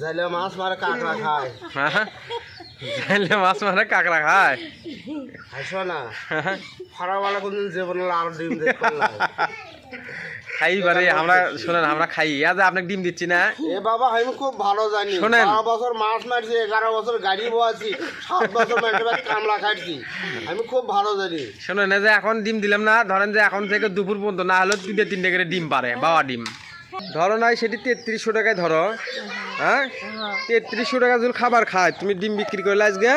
যাইলে মাছ মারে কাঁকড়া খায়। হ্যাঁ? মাছ মারে কাঁকড়া খায়? হাসো না? ফাড়াওয়ালা কোনদিন জীবনে আর ডিম দেখতে খাই বারে আমরা শোনেন আমরা খাই। আজ আপনাকে ডিম দিচ্ছি না? এ বাবা আমি খুব ভালো জানি। শোনেন। বারো বছর মাছ মারছি এগারো বছর গাড়ি বোয়াছি সাত বছর মেটে কামলা খাচ্ছি আমি খুব ভালো জানি। শোনেন যে এখন ডিম দিলাম না ধরেন যে এখন থেকে দুপুর পর্যন্ত না হলেও তিনটে তিনটে করে ডিম পারে বাবা ডিম। ধরো নাই সেটি তেত্রিশশো টাকায় ধরো। হ্যাঁ? তেত্রিশশো টাকা যদি খাবার খায়। তুমি ডিম বিক্রি করলে আজকে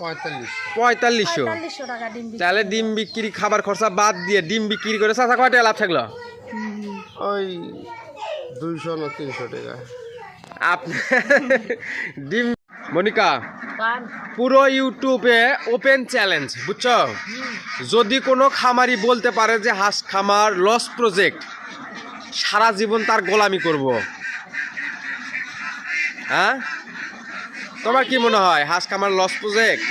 পঁয়তাল্লিশ পঁয়তাল্লিশশো। পঁয়তাল্লিশশো। ডিম বিক্রি। তাহলে ডিম বিক্রি খাবার খরচা বাদ দিয়ে ডিম বিক্রি করে চাচা কয় টাকা লাভ থাকল? ওই দুইশো না তিনশো টাকা। আপনি ডিম মনিকা পুরো ইউটিউবে ওপেন চ্যালেঞ্জ বুঝছ? যদি কোনো খামারি বলতে পারে যে হাঁস খামার লস প্রজেক্ট সারা জীবন তার গোলামি করব। হ্যাঁ? তোমার কি মনে হয়? হাঁস খামার লস প্রজেক্ট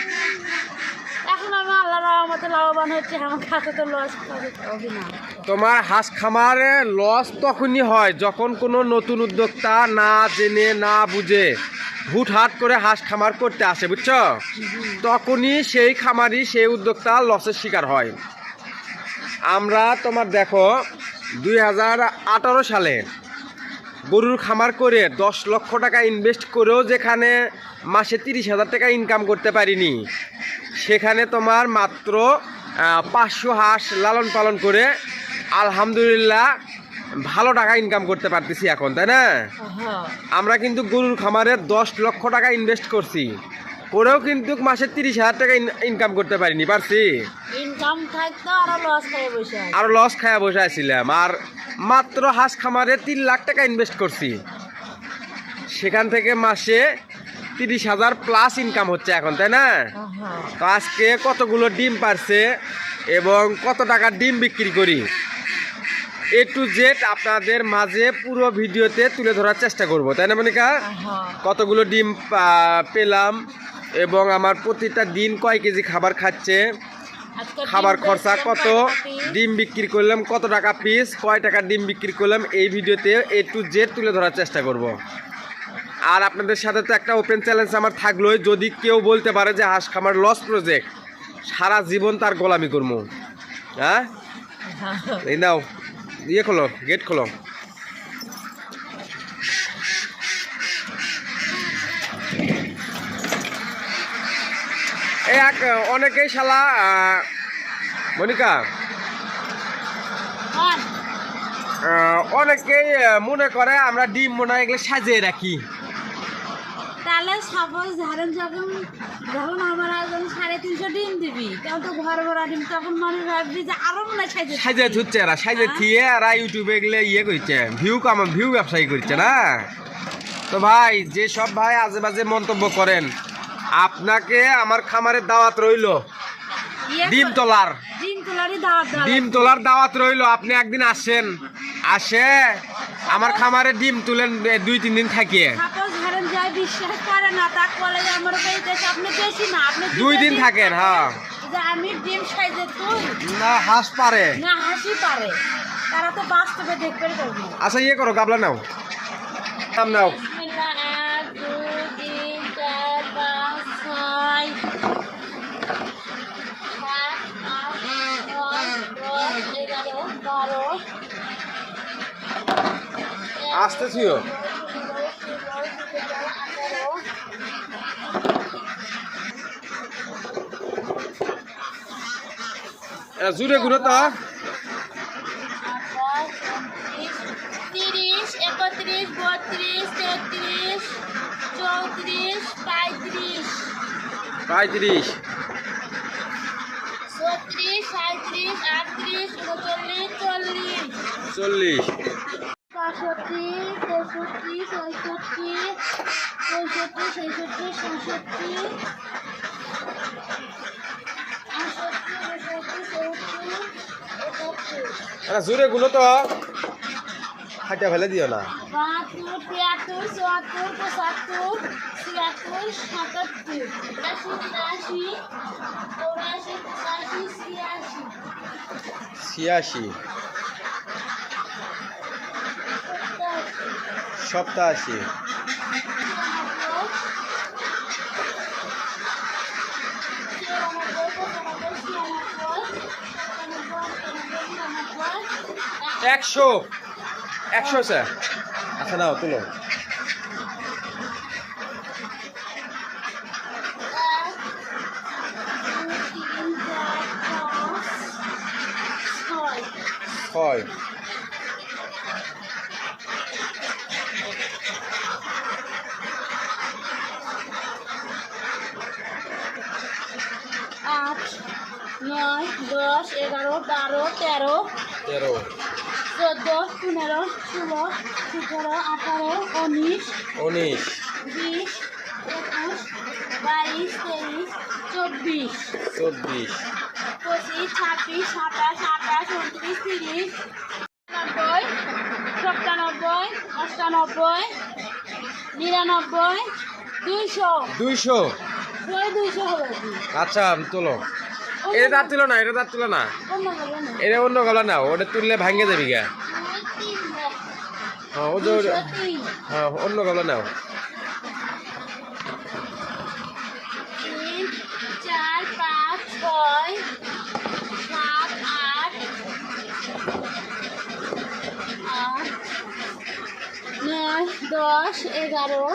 এখন আমি আল্লাহ রহমতে লাভবান হচ্ছে আমার কাছে তো লস হবে না। তোমার হাঁস খামারে লস তখনই হয় যখন কোনো নতুন উদ্যোক্তা না জেনে না বুঝে হুটহাট করে হাঁস খামার করতে আসে বুঝছ? তখনই সেই খামারি সেই উদ্যোক্তা লসের শিকার হয়। আমরা তোমার দেখো দুই হাজার আঠারো সালে গরুর খামার করে দশ লক্ষ টাকা ইনভেস্ট করেও যেখানে মাসে তিরিশ হাজার টাকা ইনকাম করতে পারিনি সেখানে তোমার মাত্র পাঁচশো হাঁস লালন পালন করে আলহামদুলিল্লাহ ভালো টাকা ইনকাম করতে পারতেছি এখন তাই না? হ্যাঁ। আমরা কিন্তু গরুর খামারে দশ লক্ষ টাকা ইনভেস্ট করছি। করেও কিন্তু মাসে তিরিশ হাজার টাকা ইনকাম করতে পারিনি পারছি? ইনকাম থাকতো আরও লস খেয়ে বসে আছে। আর লস খায়া বসে আছিলাম আর মাত্র হাঁস খামারে তিন লাখ টাকা ইনভেস্ট করছি। সেখান থেকে মাসে তিরিশ হাজার প্লাস ইনকাম হচ্ছে এখন তাই না? তো আজকে কতগুলো ডিম পারছে এবং কত টাকা ডিম বিক্রি করি? এ টু জেড আপনাদের মাঝে পুরো ভিডিওতে তুলে ধরার চেষ্টা করব তাই না মনিকা? কতগুলো ডিম পেলাম এবং আমার প্রতিটা দিন কয় কেজি খাবার খাচ্ছে? খাবার খরচা কত? ডিম বিক্রি করলাম কত টাকা পিস কয় টাকা ডিম বিক্রি করলাম? এই ভিডিওতে এ টু জেড তুলে ধরার চেষ্টা করব। আর আপনাদের সাথে তো একটা ওপেন চ্যালেঞ্জ আমার থাকলোই। যদি কেউ বলতে পারে যে হাঁস খামার লস প্রজেক্ট সারা জীবন তার গোলামি করব হ্যাঁ? এই নাও ইয়ে খোলো গেট খোলো। এক অনেকেই শালা মনিকা হ্যাঁ, অনেকেই মনে করে আমরা ডিম মনে হয় এগুলো সাজিয়ে রাখি। তাহলে সাপোজ ধরেন যখন যখন আমার একজন সাড়ে তিনশো ডিম দিবি তখন তো ঘর ভরা ডিম তখন মানুষ ভাববি যে আরও মনে হয় সাইজে সাজিয়ে থুচ্ছে এরা সাজিয়ে থিয়ে এরা ইউটিউবে এগুলো ইয়ে করছে ভিউ কাম ভিউ ব্যবসায়ী করছে না? তো ভাই যে সব ভাই আজে বাজে মন্তব্য করেন আপনাকে আমার খামারের দাওয়াত রইল। ডিম তোলার ডিম তোলার দাওয়াত রইল। আপনি একদিন আসেন। আসে আমার খামারে ডিম তুলেন দুই তিন দিন থাকিয়ে দুই দিন থাকেন হ্যাঁ। আমি ডিম সাইজে তুই? না হাঁস পারে। না হাসি পারে। তারা তো বাস্তবে দেখবে আচ্ছা ইয়ে করো গাবলা নাও। নাম নাও এক দুই তিন চার পাঁচ ছয় সাত আট নয় দশ এগারো বারো আসতেছিও। জুড়ে ঘুরে তো। তিরিশ একত্রিশ বত্রিশ তেত্রিশ চৌত্রিশ পঁয়ত্রিশ। পঁয়ত্রিশ। ছত্রিশ সাঁত্রিশ আটত্রিশ উনচল্লিশ চল্লিশ। চল্লিশ। বাষট্টি তেষট্টি চৌষট্টি পঁয়ষট্টি ছেষট্টি সাতষট্টি আটষট্টি একাত্তর জুড়ে গুলো তো। হাইটা ফেলে দিও না। বাহাত্তর তিয়াত্তর চুয়াত্তর পঁচাত্তর ছিয়াত্তর সাতাত্তর। আশি তিরাশি চৌরাশি পঁচাশি ছিয়াশি। ছিয়াশি। সপ্তাশি একশো। একশো স্যার আচ্ছা নাও তুলো। ছয় আট নয় দশ এগারো বারো তেরো তেরো। চোদ্দ পনেরো ষোলো সতেরো আঠারো উনিশ উনিশ। বিশ একুশ বাইশ তেইশ চব্বিশ। চব্বিশ। পঁচিশ ছাব্বিশ সাতাশ আঠাশ উনত্রিশ তিরিশ নব্বই সপ্তানব্বই অষ্টানব্বই নিরানব্বই দুইশো। দুইশো। দুইশো আচ্ছা তোলো। এটা তার তুলো না এটা তার তুলো না এটা অন্য গলা না ওটা তুললে ভাঙে যাবি গা। হ্যাঁ ও যে দুইশো তিন হ্যাঁ অন্য গলা নাও। চার, পাঁচ, ছয়, সাত, আট, নয়, দশ, এগারো,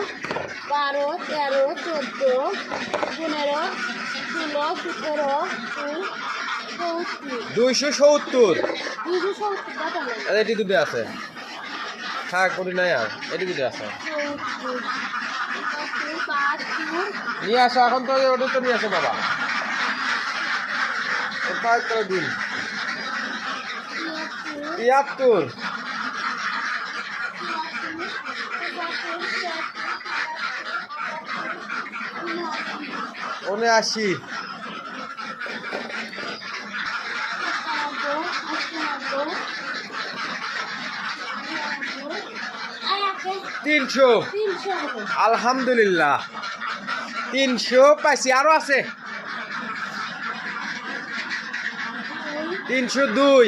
বারো, তেরো, চোদ্দ, পনেরো দুইশো সত্তর। এটি দুটো আছে। থাক করি নাই আর। এটি দুটো আছে। নিয়ে আসো, এখন তো ওটা তো নিয়ে আসো বাবা। তিয়াত্তর তিয়াত্তর উনআশি তিনশো। আলহামদুলিল্লাহ। তিনশো পাইছি আরও আছে। তিনশো দুই।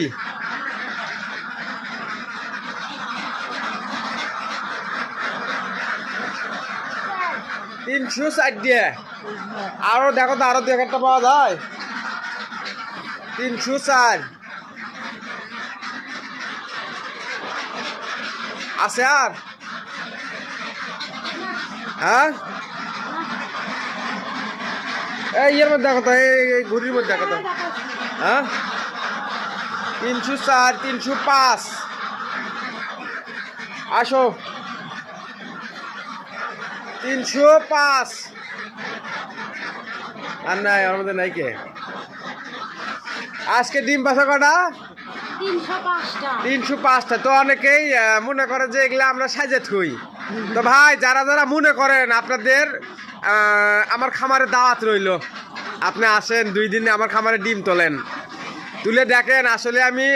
তিনশো চার দিয়ে। আরও দেখো তো, আরও দু একটা পাওয়া যায়। তিনশো চার আছে আর? হ্যাঁ? এই ইয়ের মধ্যে দেখো তো এই ঘুড়ির মধ্যে দেখো তো। হ্যাঁ? তিনশো চার, তিনশো পাঁচ। আসো। তিনশো পাঁচ। আর নাই আমার মধ্যে নাই কে? আজকে ডিম পাশা কটা? তিনশো পাঁচটা। তো অনেকেই মনে করে যে এগুলা আমরা সাজে থুই। তো ভাই যারা যারা মনে করেন আপনাদের আমার খামারে দাওয়াত রইল আপনি আসেন দুই দিনে আমার খামারে ডিম তোলেন। তুলে দেখেন আসলে আমি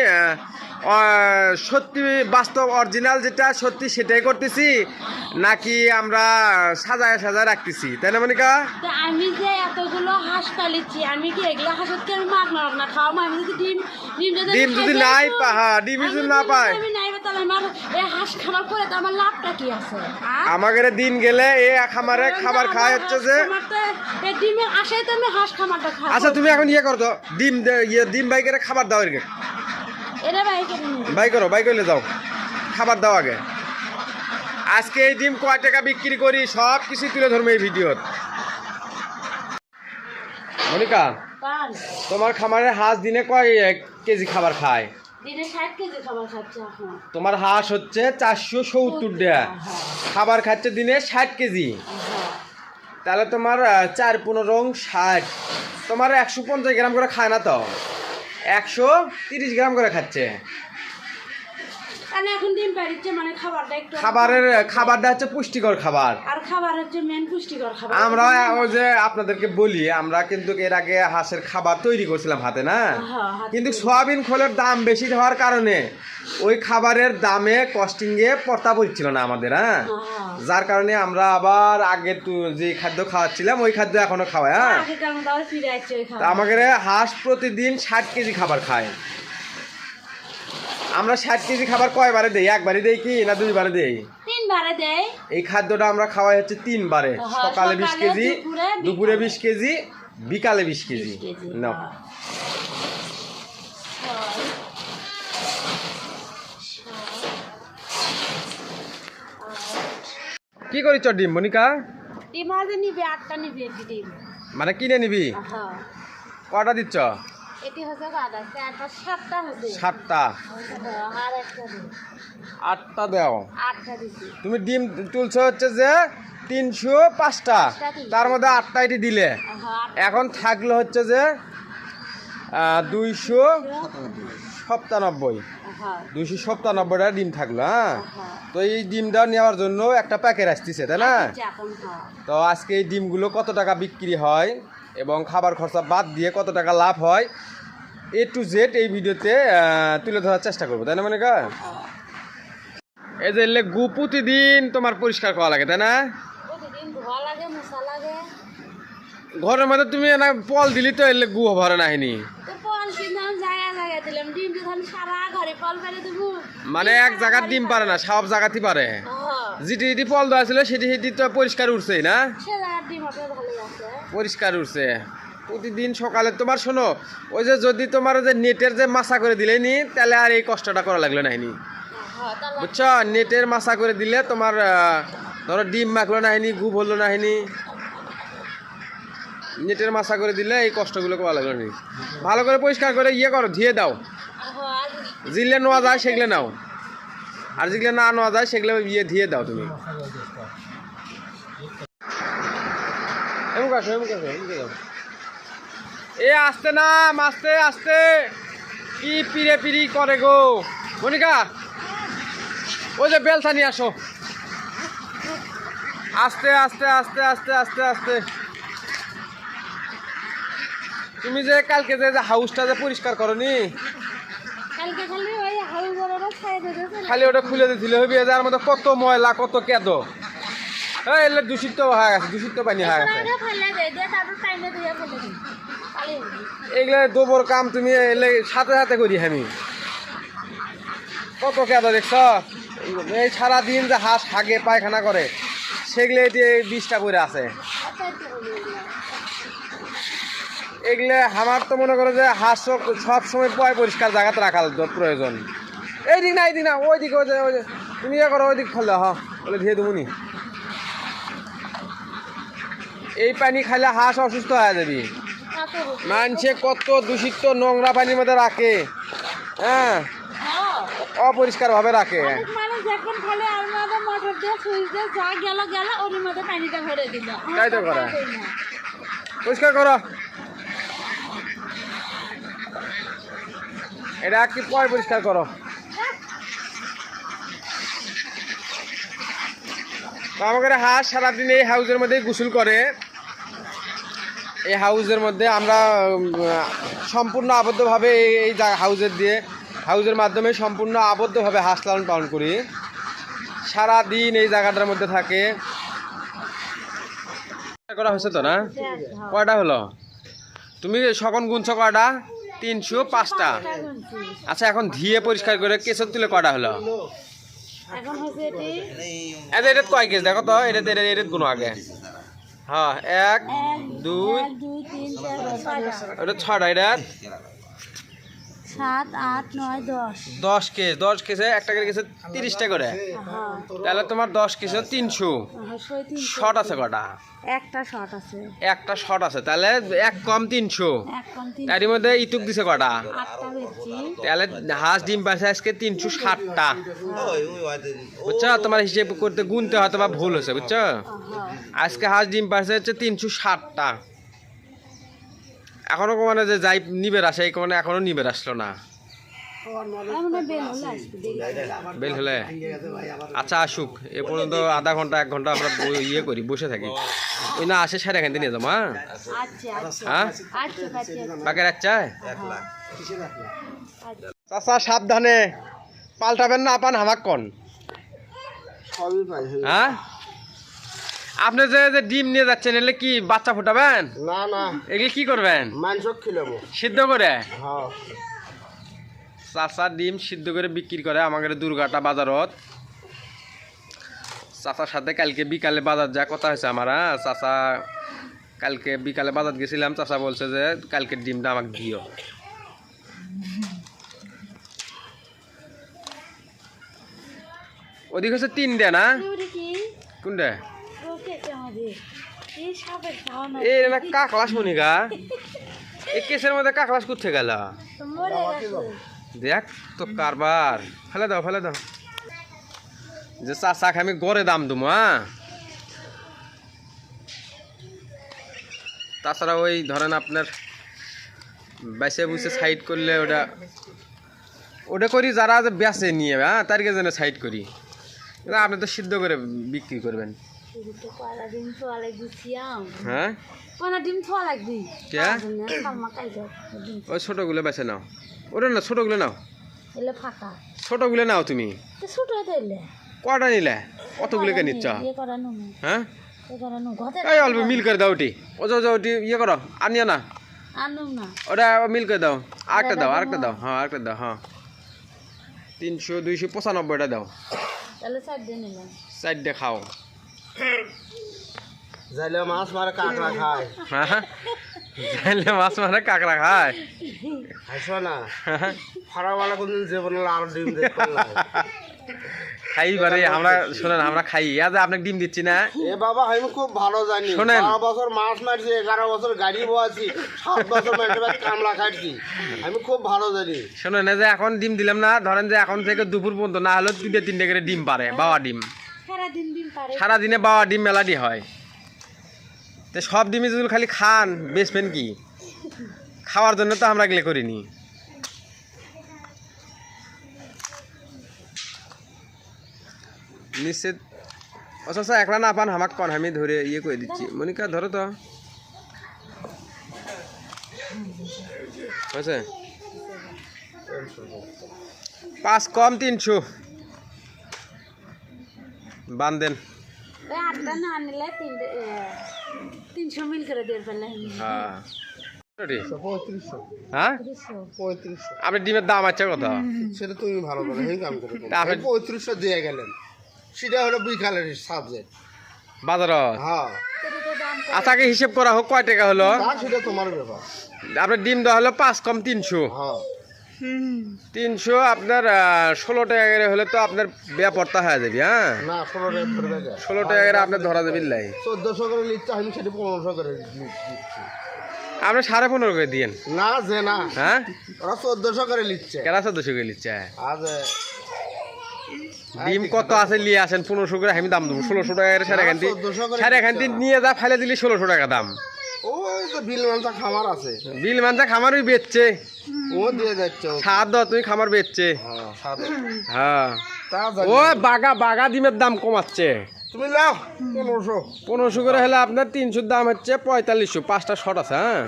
সত্যি বাস্তব অরিজিনাল যেটা সত্যি সেটাই করতেছি। নাকি আমরা সাজায় সাজায় রাখতেছি তাই না মনিকা? আমি যে এতগুলো হাঁস পালিছি আমি কি এগুলো না আমি যদি ডিম ডিম যদি ডিম যদি নাই আসব, পা- হ্যাঁ, ডিম যদি না পায়। আমি নাই তাহলে আমার এই হাঁস করে তো আমার লাভটা কি আছে? আমাদের দিন গেলে এ খামারে খাবার খায় হচ্ছে যে এই ডিমের আশায় তো আমি হাঁস খামারটা খাব। আচ্ছা তুমি এখন ইয়ে করো তো। ডিম ইয়ে ডিম বাই করে খাবার দাও এর। বাই করো বাই করলে যাও। খাবার দাও আগে। আজকে এই ডিম কয় টাকা বিক্রি করি সব কিছু তুলে ধরবো এই ভিডিওত মনিকা তোমার খামারে হাঁস দিনে কয় এক কেজি খাবার খায়? তোমার হাঁস হচ্ছে চারশো সত্তর টাকা। হ্যাঁ, খাবার খাচ্ছে দিনে ষাট কেজি। হ্যাঁ। তাহলে তোমার চার পনেরো ষাট। তোমার একশো পঞ্চাশ গ্রাম করে খায় না তো? একশো তিরিশ গ্রাম করে খাচ্ছে। এখন ডিম মানে খাবারটা একটু খাবারের খাবারটা হচ্ছে পুষ্টিকর খাবার। আর খাবার হচ্ছে মেন পুষ্টিকর খাবার। আমরা ওই যে আপনাদেরকে বলি আমরা কিন্তু এর আগে হাঁসের খাবার তৈরি করছিলাম হাতে না? হ্যাঁ, কিন্তু সোয়াবিন খোলের দাম বেশি হওয়ার কারণে ওই খাবারের দামে কস্টিংয়ে না আমাদের হ্যাঁ? হ্যাঁ। যার কারণে আমরা আবার আগে যে খাদ্য খাওয়াচ্ছিলাম ওই খাদ্য এখনও খাওয়াই হ্যাঁ? আমাদের হাঁস প্রতিদিন ষাট কেজি খাবার খায়। আমরা ষাট কেজি খাবার কয়বারে দেই? একবারে দেই কি না দুইবারে দেই? এই খাদ্যটা আমরা খাওয়াই হচ্ছে তিনবারে। সকালে বিশ কেজি দুপুরে, বিশ কেজি বিকালে বিশ কেজি। হ্যাঁ। কি করিস ডিম মনিকা? ডিম আজ নিবে আটটা নিবে ডিম। মানে কিনে নিবি? কটা দিচ্ছ? এটি হচ্ছে গাদা চার পাঁচ সাতটা হবে সাতটা। আর একটা আটটা দাও। আটটা দিছি। তুমি ডিম তুলছো হচ্ছে যে তিনশো পাঁচটা। তার মধ্যে আটটাইটি দিলে। হ্যাঁ এখন থাকল হচ্ছে যে দুইশো সপ্তানব্বই। হ্যাঁ। দুইশো সপ্তানব্বইটা ডিম থাকল হ্যাঁ? হ্যাঁ। তো এই ডিমটা নেওয়ার জন্য একটা প্যাকেট আসতেছে তাই না? আচ্ছা, তো আজকে এই ডিমগুলো কত টাকা বিক্রি হয়? এবং খাবার খরচা বাদ দিয়ে কত টাকা লাভ হয় এ টু জেড এই ভিডিওতে তুলে ধরার চেষ্টা করব তাই না মানে কা এই যে এলে গু প্রতিদিন তোমার পরিষ্কার করা লাগে তাই না? ঘরের মধ্যে তুমি না পল দিলি তো এলে গু ভরে নাহিনি। জায়গা জায়গা দিলাম মানে এক জায়গার ডিম পারে না সব জায়গাতেই পারে। হ্যাঁ। যেটি যেটি পল দেওয়া ছিল সেটি সেটি তো পরিষ্কার উঠছেই না? পরিষ্কার উঠছে। প্রতিদিন সকালে তোমার শোনো ওই যে যদি তোমার যে নেটের যে মাছা করে দিলে নি তাহলে আর এই কষ্টটা করা লাগল নাহিনি হ্যাঁ বুঝছ? নেটের মাছা করে দিলে তোমার ধরো ডিম মাখলো নাহিনি গু ভরলো নাহিনি নেটের মাছা করে দিলে এই কষ্টগুলো করা লাগল নি ভালো করে পরিষ্কার করে ইয়ে করো ধুয়ে দাও। যেগুলো নেওয়া যায়, সেগুলো নাও। আর যেগুলো না নেওয়া যায়, সেগুলো ইয়ে ধুয়ে দাও তুমি। এ, আসতে না আস্তে আস্তে। কি পিড়ে পিড়ি করে গো। মনিকা, ওই যে বেলসা নিয়ে আসো। আস্তে আস্তে আস্তে আস্তে আস্তে আস্তে। তুমি যে কালকে যে হাউসটা যে পরিষ্কার করনি কালকে খালি ওটা খুলে দিলে হবে যার মধ্যে কত ময়লা কত কেদ। এলে দূষিত হয়ে গেছে দূষিত পানি হয়ে গেছে। এগুলো গোবর কাম তুমি এলে সাথে সাথে করি আমি। কত কেদ দেখছ? এই সারাদিন যে হাঁস হাগে পায়খানা করে সেগুলো এটি বিষটা করে আছে। এগুলো আমার তো মনে করো যে হাঁস সব সময় পয় পরিষ্কার জায়গাতে রাখা দ- প্রয়োজন। এই দিক না এই দিক না ওই দিকে ওই যে ওই যে তুমি ইয়ে করো ওই দিক ফেলে হ বলে ধুয়ে দেবনি এই পানি খাইলে হাঁস অসুস্থ হয়ে যাবি। মানছে কত দূষিত নোংরা পানির মধ্যে রাখে। হ্যাঁ অপরিষ্কার ভাবে রাখে খালি তাই তো করা। পরিষ্কার করো। এটা কি পয় পরিষ্কার করো? আমাদের হাঁস সারাদিন এই হাউজের মধ্যে গোসল করে। এই হাউজের মধ্যে আমরা সম্পূর্ণ আবদ্ধভাবে এই- হাউজের দিয়ে হাউজের মাধ্যমে সম্পূর্ণ আবদ্ধভাবে হাঁস লালন পালন করি। সারাদিন এই জায়গাটার মধ্যে থাকে। করা হয়েছে তো না? কয়টা হলো? তুমি সকন গুনছ কয়টা? তিনশো পাঁচটা। আচ্ছা এখন ধিয়ে পরিষ্কার করে কেশর তুলে কটা হলো? এটা এটা কয় কেস দেখো তো এটা এটা এটা গুনো আগে। হ্যাঁ এক দুই এটা ছটা এটা? সাত আট নয় দশ। দশ কেস দশ কেসে একটা করে কেসে তিরিশটা করে। তাহলে তোমার দশ কেসে তিনশো। শট আছে কটা? একটা শর্ট আছে। একটা শট আছে তাহলে এক কম তিনশো। এর মধ্যে ইটুক দিছে কটা? তাহলে হাঁস ডিম পাশে আজকে তিনশো ষাটটা। বুঝছ? তোমার হিসেব করতে গুনতে হয়তো বা ভুল হয়েছে বুঝছ? আজকে হাঁস ডিম পাশে হচ্ছে তিনশো ষাটটা। এখনও মানে যে যাই নিবে আসে এই মানে এখনও নিবে আসলো না। বেল হলে? আচ্ছা আসুক। এ পর্যন্ত আধা ঘণ্টা এক ঘণ্টা আমরা ইয়ে করি বসে থাকি। ওই না আসে সাড়ে এখান থেকে নিয়ে যাব হ্যাঁ? হ্যাঁ? বাকি রাখছে চাচা সাবধানে। পাল্টাবেন না আপান হামাক কন। হ্যাঁ? আপনি যে যে ডিম নিয়ে যাচ্ছেন এলে কি বাচ্চা ফুটাবেন? না না। এগুলি কি করবেন? মাংস খিলাবো সিদ্ধ করে? হ্যাঁ। চাচা ডিম সিদ্ধ করে বিক্রি করে আমাদের দুর্গাটা বাজারত। চাচার সাথে কালকে বিকালে বাজার যা কথা হয়েছে আমার হ্যাঁ? চাচা কালকে বিকালে বাজার গেছিলাম চাচা বলছে যে কালকে ডিমটা আমাকে দিও। ওদিকে হচ্ছে তিনটে না? ওরে কি? কোনটা? এই না কাকলাস মনিকা? এই কেসের মধ্যে কাকলাস করতে গেল দেখ তো কারবার। ফেলে দাও ফেলে দাও। যে চাষাকে আমি গড়ে দাম দেবো হ্যাঁ তাছাড়া ওই ধরেন আপনার বাইসে বুসে সাইড করলে ওটা ওটা করি যারা যে বেচে নিয়ে হ্যাঁ? তারকে যেন সাইড করি। আপনি তো সিদ্ধ করে বিক্রি করবেন। হ্যাঁ ওই ছোটোগুলো বেছে নাও ওটা না ছোটোগুলো নাও এলে নাও তুমি কটা নিলে কতগুলো কে নিচ্ছ হ্যাঁ এই অল্প মিল করে দাও ওটি ও যাও ওটি ইয়ে করো আনিও না না ওটা মিল করে দাও আরেকটা দাও আরেকটা দাও হ্যাঁ আরেকটা দাও হ্যাঁ তিনশো দুইশো পঁচানব্বইটা দাও তাহলে নিলাম চারটে খাও যাইলে মাছ মারে কাঁকড়া খায়। হ্যাঁ? মাছ কাঁকড়া খায়? হাসো না? ফাড়াওয়ালা কোনদিন জীবনে আরও ডিম খাই আমরা শোনেন আমরা খাই। আজ আপনাকে ডিম দিচ্ছি না? এ বাবা আমি খুব ভালো জানি। শোনেন। বারো বছর মাছ মারছি এগারো বছর গাড়ি বয়াছি সাত বছর মেট্রোবাস কামলা খাটছি আমি খুব ভালো জানি। শোনেন যে এখন ডিম দিলাম না ধরেন যে এখন থেকে দুপুর পর্যন্ত না হলেও তিনটে তিনটে করে ডিম পারে বাবা ডিম। সারাদিন সারাদিনে বাবা ডিম মেলাডি হয়। তো সব ডিমই যদি খালি খান, বেচবেন কি? খাওয়ার জন্য তো আমরা এগুলো করিনি। নিশ্চিত। আচ্ছা একলা না পান, হামাক কন আমি ধরে ইয়ে করে দিচ্ছি। মনিকা, ধরো তো। পাঁচ কম তিনশো। বান্ধেন। আটটা না আনলে তিনশো মিল করে দিয়ে ফেলে। হ্যাঁ। পঁয়ত্রিশশো। হ্যাঁ? আপনি ডিমের দাম আছে কত সেটা তুমি ভালো করে এই কাম করে আপনি- পঁয়ত্রিশশো দিয়ে গেলেন। সেটা হলো বিকালের সাবজেক্ট বাজারত? তো হ্যাঁ। আচ্ছাকে হিসেব করা হোক কয় টাকা হলো? সেটা তোমার ব্যাপার। আপনার ডিম দেওয়া হলো পাঁচ কম তিনশো। হ্যাঁ। তিনশো আপনার ষোলো টাকা করে হলে তো আপনার বেপরতা হয়ে যাবে হ্যাঁ? ষোলো টাকা করে দেয় আপনার ধরা যাবে লাই। চোদ্দশো করে নিচ্ছে আমি সেটা পনেরোশো করে আপনি সাড়ে পনেরো করে দিয়েন। না যে না। হ্যাঁ? ওরা চোদ্দশো করে নিচ্ছে। কেনা চোদ্দশো করে আজ ডিম কত আছে নিয়ে আসেন পনেরোশো করে আমি দাম দেবো। ষোলোশো টাকা সাড়ে 1400 করে সাড়ে খান্তি নিয়ে যা ফেলে দিলে ষোলোশো টাকা দাম। ওই তো বিল খামার আছে। বিল খামারই বেচছে। ও দিয়ে যাচ্ছে ও। দাও তুমি খামার বেচছে। হ্যাঁ, হ্যাঁ। তা ও বাগা বাগা ডিমের দাম কমাচ্ছে। তুমি নাও পনেরোশো। পনেরোশো করে হলে আপনার তিনশোর দাম হচ্ছে পঁয়তাল্লিশশো পাঁচটা শট আছে হ্যাঁ?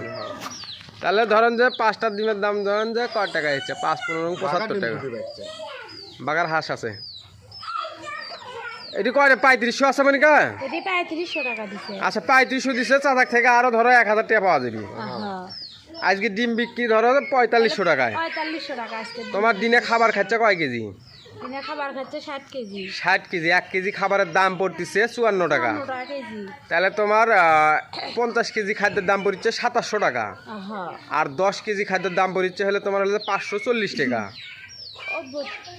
তাহলে ধরেন যে পাঁচটা ডিমের দাম ধরেন যে কয় টাকা হচ্ছে পাঁচ পনেরো পঁচাত্তর টাকা। বাগার হাঁস আছে। এটি পঁয়ত্রিশশো আছে মানে কা পঁয়ত্রিশশো দিছে। আচ্ছা চাচাক থেকে আরও ধরো এক হাজার টাকা পাওয়া যাবে। আজকে ডিম বিক্রি ধরো পঁয়তাল্লিশশো টাকায়। তোমার দিনে খাবার খাচ্ছে কয় কেজি? ষাট কেজি। এক কেজি খাবারের দাম পড়তেছে চুয়ান্ন টাকা। তাহলে তোমার পঞ্চাশ কেজি খাদ্যের দাম পড়ছে সাতাশশো টাকা। আর দশ কেজি খাদ্যের দাম পড়ছে হলে তোমার হলে পাঁচশো চল্লিশ টাকা।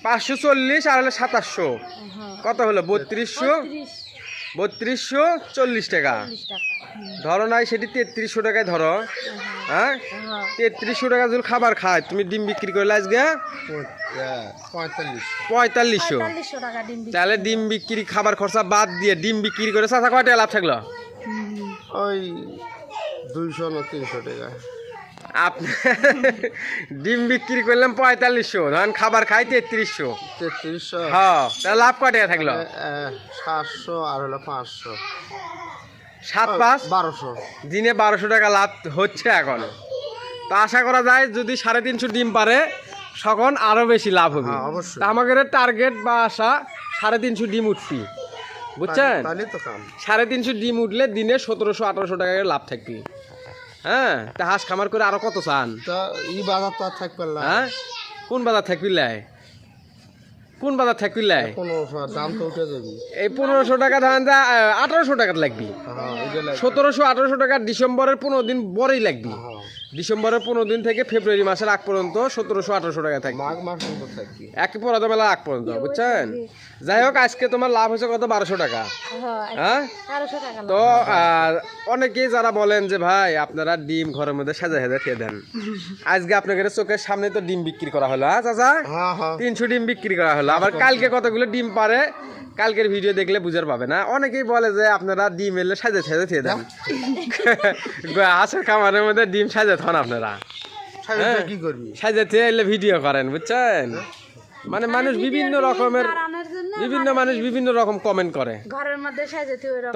পাঁচশো চল্লিশ আর হলে সাতাশশো। হ্যাঁ। কত হলো? বত্রিশশো? বত্রিশশো চল্লিশ টাকা। ধরো নাই সেটি তেত্রিশশো টাকায় ধরো। হ্যাঁ। হ্যাঁ? তেত্রিশশো টাকা যদি খাবার খায়। তুমি ডিম বিক্রি করলে আজকে? পঁয়তাল্লিশ। পঁয়তাল্লিশশো। পঁয়তাল্লিশশো টাকা ডিম বিক্রি। তাহলে ডিম বিক্রি খাবার খরচা বাদ দিয়ে ডিম বিক্রি করে চাচা কয় টাকা লাভ থাকল? ওই দুইশো না তিনশো টাকা। ডিম বিক্রি করলাম পঁয়তাল্লিশশো। ধরেন খাবার খাই তেত্রিশশো। তেত্রিশশো? হ্যাঁ তাহলে লাভ কয় টাকা থাকল? সাতশো আর হলো পাঁচশো। সাত পাঁচ? বারোশো। দিনে বারোশো টাকা লাভ হচ্ছে এখন। তো আশা করা যায় যদি সাড়ে তিনশো ডিম পারে তখন আরও বেশি লাভ হবে। হ্যাঁ, অবশ্যই। আমাদের টার্গেট বা আশা সাড়ে তিনশো ডিম উঠবি বুঝছেন? সাড়ে তিনশো ডিম উঠলে দিনে সতেরোশো আঠারোশো টাকা লাভ থাকবি। হ্যাঁ তা হাঁস খামার করে আরও কত চান? তা ই বাজার তো আর থাকবে না। হ্যাঁ? কোন বাজার থাকবি লাই কোন বাজার থাকবিলাই পনেরোশো দাম তো উঠে যাবি। এই পনেরোশো টাকা ধান যা আঠারোশো টাকা লাগবি। হ্যাঁ এটা লাগে সতেরোশো আঠারোশো টাকা ডিসেম্বরের পনেরো দিন পরেই লাগবি। হ্যাঁ। ডিসেম্বরের পনেরো দিন থেকে ফেব্রুয়ারি মাসের আগ পর্যন্ত সতেরোশো আঠারোশো টাকা থাকবে। মাঘ মাস পর্যন্ত এক মেলা আগ পর্যন্ত বুঝছেন? যাই হোক আজকে তোমার লাভ হয়েছে কত? বারোশো টাকা। হ্যাঁ তো আহ, অনেকেই যারা বলেন যে ভাই আপনারা ডিম ঘরের মধ্যে সাজা সাজা খেয়ে দেন। আজকে আপনাদের চোখের সামনে তো ডিম বিক্রি করা হলো হ্যাঁ চাচা? হ্যাঁ হ্যাঁ। তিনশো ডিম বিক্রি করা হলো। আবার কালকে কতগুলো ডিম পারে কালকের ভিডিও দেখলে বুঝার পাবে না। অনেকেই বলে যে আপনারা ডিম এলে সাজে সাজে খেয়ে দেন। হাঁসের খামারের মধ্যে ডিম সাজে থান আপনারা। সাইজটা কি করবি? সাজে এলে ভিডিও করেন বুঝছেন? মানে মানুষ বিভিন্ন রকমের বিভিন্ন মানুষ বিভিন্ন রকম কমেন্ট করে। ঘরের মধ্যে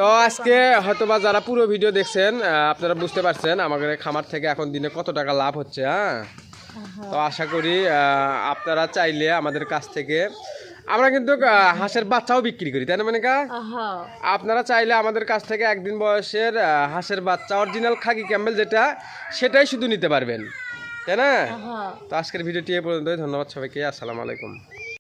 তো আজকে হয়তোবা যারা পুরো ভিডিও দেখছেন আপনারা বুঝতে পারছেন আমাদের খামার থেকে এখন দিনে কত টাকা লাভ হচ্ছে হ্যাঁ? তো আশা করি আহ, আপনারা চাইলে আমাদের কাছ থেকে আমরা কিন্তু হাঁসের বাচ্চাও বিক্রি করি তাই না মানে কা আপনারা চাইলে আমাদের কাছ থেকে একদিন বয়সের হাঁসের বাচ্চা অরিজিনাল খাকি ক্যাম্বেল যেটা সেটাই শুধু নিতে পারবেন তাই না? তো আজকের ভিডিওটি এ পর্যন্তই ধন্যবাদ সবাইকে আসসালামু আলাইকুম।